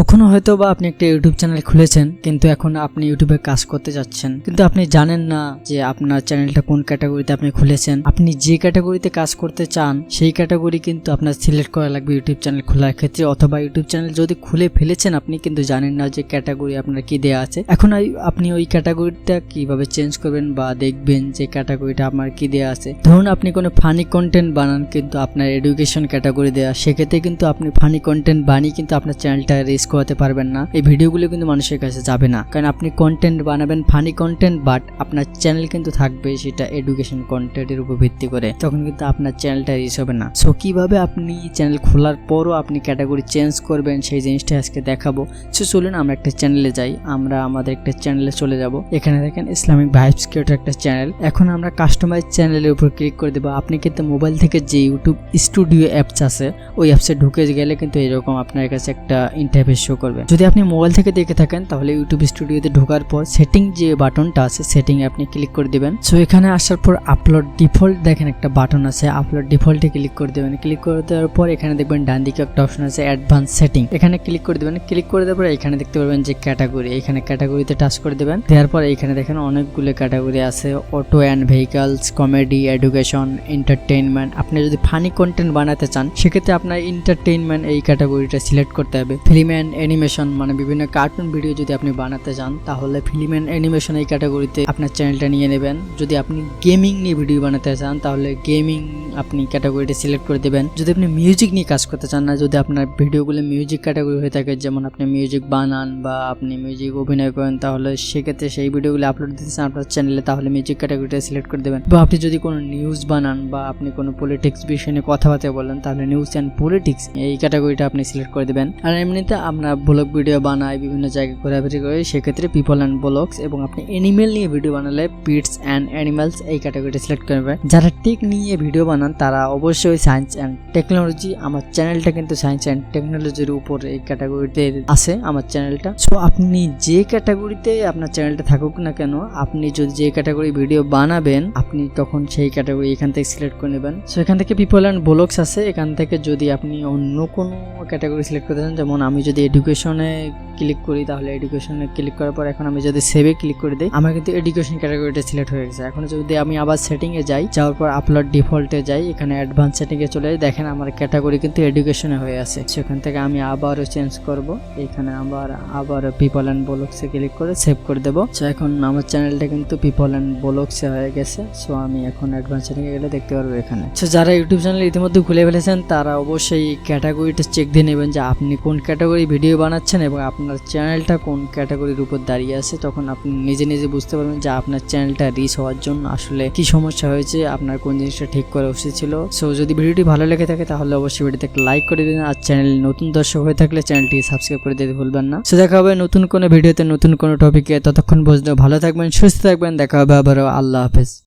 কখনো হয়তো বা আপনি একটা ইউটিউব চ্যানেল খুলেছেন, কিন্তু এখন আপনি ইউটিউবে কাজ করতে যাচ্ছেন। কিন্তু আপনি জানেন না যে আপনার চ্যানেলটা কোন ক্যাটাগরিতে আপনি খুলেছেন। আপনি যে ক্যাটাগরিতে কাজ করতে চান, সেই ক্যাটাগরি কিন্তু আপনার সিলেক্ট করা লাগবে ইউটিউব চ্যানেল খোলার ক্ষেত্রে। অথবা ইউটিউব চ্যানেল যদি খুলে ফেলেছেন আপনি, কিন্তু জানেন না যে ক্যাটাগরি আপনার কি দেওয়া আছে। এখন আপনি ওই ক্যাটাগরিটা কীভাবে চেঞ্জ করবেন বা দেখবেন যে ক্যাটাগরিটা আপনার কি দেওয়া আছে। ধরুন আপনি কোনো ফানি কন্টেন্ট বানান, কিন্তু আপনার এডুকেশন ক্যাটাগরি দেওয়া সেক্ষেত্রে কিন্তু আপনি ফানি কন্টেন্ট বানিয়ে কিন্তু আপনার চ্যানেলটা রেস করাতে পারবেন না। এই ভিডিওগুলো কিন্তু মানুষের কাছে যাবে না। কারণ আপনি কন্টেন্ট বানাবেন ফানি কন্টেন্ট বাট আপনার চ্যানেল কিন্তু থাকবে সেটা এডুকেশন কন্টেন্টের উপর ভিত্তি করে। তখন কিন্তু আপনার চ্যানেলটা রিচ হবে না। সো কীভাবে আপনি চ্যানেল খোলার পরও আপনি ক্যাটাগরি চেঞ্জ করবেন সেই জিনিসটা আজকে দেখাবো। সো চলুন আমরা একটা চ্যানেলে যাই। আমরা আমাদের একটা চ্যানেলে চলে যাব। এখানে দেখেন ইসলামিক ভাইবস কিউটার একটা চ্যানেল এখন আমরা কাস্টমাইজ চ্যানেলের উপর ক্লিক করে দেবো। আপনি কিন্তু মোবাইল থেকে যে ইউটিউব স্টুডিও অ্যাপস আছে, ওই অ্যাপসে ঢুকে গেলে কিন্তু এরকম আপনার কাছে একটা ইন্টারফেস শো করবে যদি আপনি মোবাইল থেকে দেখে থাকেন, তাহলে ইউটিউব স্টুডিওতে ঢোকার পর সেটিং যে বাটনটা আছে সেটিং আপনি ক্লিক করে দিবেন। সো এখানে আসার পর আপলোড ডিফল্ট দেখেন একটা বাটন আছে। আপলোড ডিফল্টে ক্লিক করে দেবেন। ক্লিক করে দেওয়ার পর এখানে দেখবেন ডান দিকে একটা অপশন আছে অ্যাডভান্স সেটিং এখানে ক্লিক করে দেবেন। ক্লিক করে দেওয়ার পর এখানে দেখতে পারবেন যে ক্যাটাগরি এখানে ক্যাটাগরিতে টাচ করে দেবেন। দেওয়ার পর এখানে দেখেন অনেকগুলো ক্যাটাগরি আছে। Auto and vehicles comedy education entertainment আপনি যদি ফানি কন্টেন্ট বানাতে চান, সেক্ষেত্রে আপনার এন্টারটেইনমেন্ট এই ক্যাটাগরিটা সিলেক্ট করতে হবে। ফিল্ম অ্যান্ড অ্যানিমেশন মানে বিভিন্ন কার্টুন ভিডিও যদি আপনি বানাতে চান, তাহলে ফিল্ম অ্যান্ড অ্যানিমেশন এই ক্যাটাগরিতে আপনার চ্যানেলটা নিয়ে নেবেন। যদি আপনি গেমিং নিয়ে ভিডিও বানাতে চান, তাহলে গেমিং আপনি ক্যাটাগরিটা সিলেক্ট করে দেবেন। যদি আপনি মিউজিক নিয়ে কাজ করতে চান না, যদি আপনার ভিডিওগুলো মিউজিক ক্যাটাগরি হয়ে থাকে, যেমন আপনি মিউজিক বানান বা আপনি মিউজিক অভিনয় করেন, তাহলে সেক্ষেত্রে সেই ভিডিওগুলো আপলোড দিতে চান আপনার চ্যানেলে তাহলে মিউজিক ক্যাটাগরিটা সিলেক্ট করে দেবেন। বা আপনি যদি কোনো নিউজ বানান বা আপনি কোনো পলিটিক্স বিষয় নিয়ে কথাবার্তা বলেন, তাহলে নিউজ অ্যান্ড পলিটিক্স এই ক্যাটাগরিটা আপনি সিলেক্ট করে দেবেন। আর এমনিতে আমরা ব্লগ ভিডিও বানাই, বিভিন্ন জায়গায় ঘোরাঘুরি করি, সেক্ষেত্রে পিপল অ্যান্ড ব্লগস এবং আপনি অ্যানিমেল নিয়ে ভিডিও বানালে পিটস অ্যান্ড অ্যানিমালস এই ক্যাটাগরিটা সিলেক্ট করবেন যারা টেক নিয়ে ভিডিও বানান, তারা অবশ্যই সায়েন্স অ্যান্ড টেকনোলজি আমার চ্যানেলটা কিন্তু সায়েন্স অ্যান্ড টেকনোলজির উপর এই ক্যাটাগরিতে আছে আমার চ্যানেলটা সো আপনি যে ক্যাটাগরিতে আপনার চ্যানেলটা থাকুক না কেন, আপনি যদি যে ক্যাটাগরি ভিডিও বানাবেন, আপনি তখন সেই ক্যাটাগরি এখান থেকে সিলেক্ট করে নেবেন। সো এখান থেকে পিপল অ্যান্ড ব্লগস আছে। এখান থেকে যদি আপনি অন্য কোনো ক্যাটাগরি সিলেক্ট করতে চান, যেমন আমি যদি এডুকেশনে ক্লিক করি, তাহলে এডুকেশনে ক্লিক করার পর এখন আমি যদি সেভে ক্লিক করে দিই, আমার কিন্তু এডুকেশন ক্যাটাগরিটা সিলেক্ট হয়ে গেছে। এখন যদি আমি আবার সেটিংয়ে যাই, যাওয়ার পর আপলোড ডিফল্টে যাই, এখানে অ্যাডভান্স সেটিংয়ে চলে যাই, দেখেন আমার ক্যাটাগরি কিন্তু এডুকেশনে হয়ে আছে। সেখান থেকে আমি আবারও চেঞ্জ করব। এখানে আবার আবার পিপল অ্যান্ড ব্লগসে ক্লিক করে সেভ করে দেবো। সো এখন আমার চ্যানেলটা কিন্তু পিপল অ্যান্ড ব্লগসে হয়ে গেছে। সো আমি এখন অ্যাডভান্স সেটিংয়ে গেলে দেখতে পারব এখানে। সো যারা ইউটিউব চ্যানেল ইতিমধ্যে খুলে ফেলেছেন, তারা অবশ্যই ক্যাটাগরিটা চেক দিয়ে নেবেন যে আপনি কোন ক্যাটাগরি ভিডিও বানাচ্ছেন এবং আপনার চ্যানেলটা কোন ক্যাটাগরির উপর দাঁড়িয়ে আছে, তখন আপনি নিজে নিজে বুঝতে পারবেন যে আপনার চ্যানেলটা রিচ হওয়ার জন্য আসলে কি সমস্যা হয়েছে, আপনার কোন জিনিসটা ঠিক করা উচিত ছিল। সো যদি ভিডিওটি ভালো লেগে থাকে, তাহলে অবশ্যই ভিডিওতে লাইক করে দিন আর চ্যানেল নতুন দর্শক হয়ে থাকলে চ্যানেলটি সাবস্ক্রাইব করে দিতে ভুলবেন না। সো দেখা হবে নতুন কোনো ভিডিওতে নতুন কোনো টপিকে ততক্ষণ পর্যন্ত ভালো থাকবেন, সুস্থ থাকবেন, দেখা হবে আবারও। আল্লাহ হাফেজ।